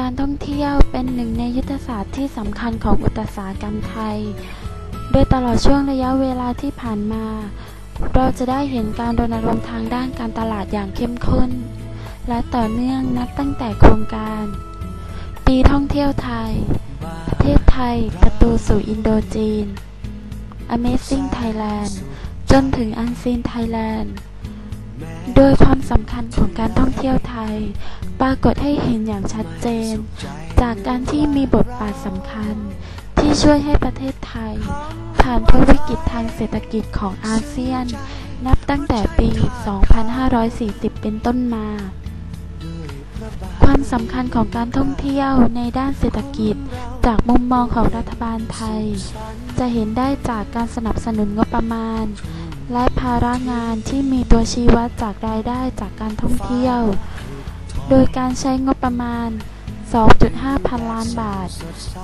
การท่องเที่ยวเป็นหนึ่งในยุทธศาสตร์ที่สำคัญของอุตสาหกรรมไทย โดยตลอดช่วงระยะเวลาที่ผ่านมา เราจะได้เห็นการรณรงค์ทางด้านการตลาดอย่างเข้มข้น และต่อเนื่องนับตั้งแต่โครงการ ปีท่องเที่ยวไทย ประเทศไทยประตูสู่อินโดจีน Amazing Thailand จนถึง Unseen Thailand โดยความสำคัญของการท่องเที่ยวไทย ปรากฏให้เห็นอย่างชัดเจน จากการที่มีบทบาทสำคัญ ที่ช่วยให้ประเทศไทย ผ่านพ้นวิกฤตทางเศรษฐกิจของอาเซียน นับตั้งแต่ปี 2540 เป็นต้นมา ความสำคัญของการท่องเที่ยวในด้านเศรษฐกิจ จากมุมมองของรัฐบาลไทย จะเห็นได้จากการสนับสนุนงบประมาณ และภาระงานที่มีตัวชี้วัดจากรายได้จากการท่องเที่ยว โดยการใช้งบประมาณ 2.5 พันล้านบาท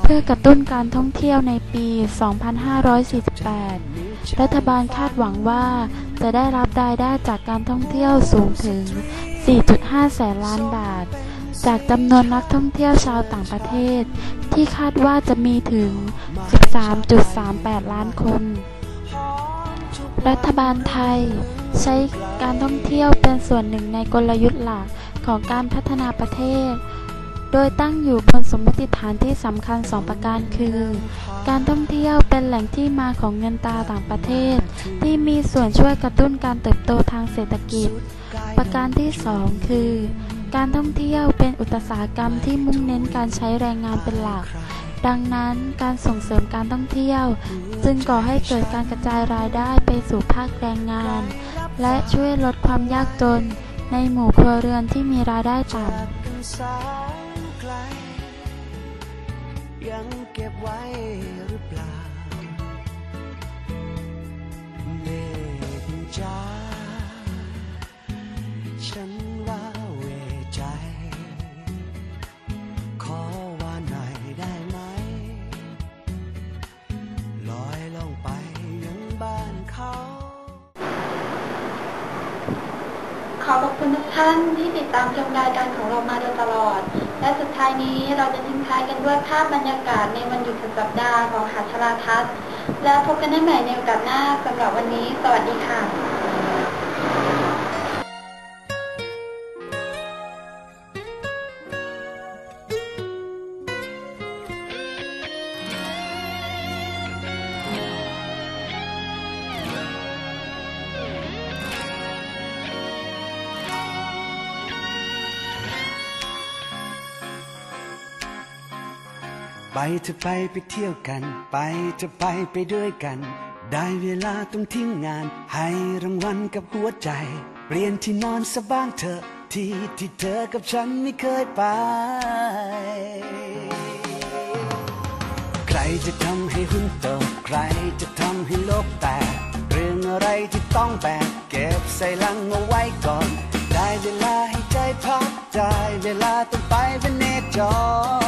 เพื่อกระตุ้นการท่องเที่ยวในปี 2548 รัฐบาลคาดหวังว่าจะได้รับรายได้จากการท่องเที่ยวสูงถึง 4.5 แสนล้านบาท จากจำนวนนักท่องเที่ยวชาวต่างประเทศ ที่คาดว่าจะมีถึง 13.38 ล้านคน รัฐบาลไทย ใช้การท่องเที่ยวเป็นส่วนหนึ่งในกลยุทธ์หลักของการพัฒนาประเทศ โดยตั้งอยู่บนสมมติฐานที่สำคัญสองประการคือ การท่องเที่ยวเป็นแหล่งที่มาของเงินตราต่างประเทศ ที่มีส่วนช่วยกระตุ้นการเติบโตทางเศรษฐกิจ ประการที่สองคือ การท่องเที่ยวเป็นอุตสาหกรรมที่มุ่งเน้นการใช้แรงงานเป็นหลัก ดังนั้นการส่งเสริมการท่องเที่ยว จึงก่อให้เกิดการกระจายรายได้ไปสู่ภาคแรงงาน และช่วยลดความยากจนในหมู่ครัวเรือนที่มีรายได้ต่ำยังเก็บไว้ เขา ขอขอบคุณทุกท่านที่ติดตามชมรายการของเรามาโดยตลอด และสุดท้ายนี้เราจะทิ้งท้ายกันด้วยภาพบรรยากาศในวันหยุดสุดสัปดาห์ของหาชลาทัศน์ และพบกันได้ใหม่ในโอกาสหน้าสำหรับวันนี้ สวัสดีค่ะ ไปเธอไปไปเที่ยวกัน ไปเธอไปไปด้วยกัน ได้เวลาต้องทิ้งงาน ให้รางวัลกับหัวใจ เปลี่ยนที่นอนสะบ้างเถอะที่ที่เธอกับฉันไม่เคยไป ใครจะทำให้หุ้นตกใครจะทำให้โลกแตกเรื่องอะไรที่ต้องแบกเก็บใส่ลังเอาไว้ก่อน ได้เวลาให้ใจพักได้เวลาต้องไปเวเนจร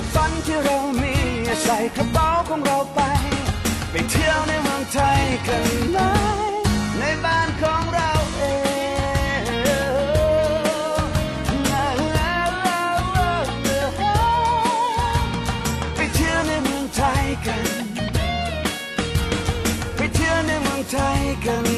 ก็บฝันที่เรามีใส่กระเป๋าของเราไป ไปเที่ยวในเมืองไทยกันไหมในบ้านของเราเองไปเที่ยวในเมืองไทยกันใจกัน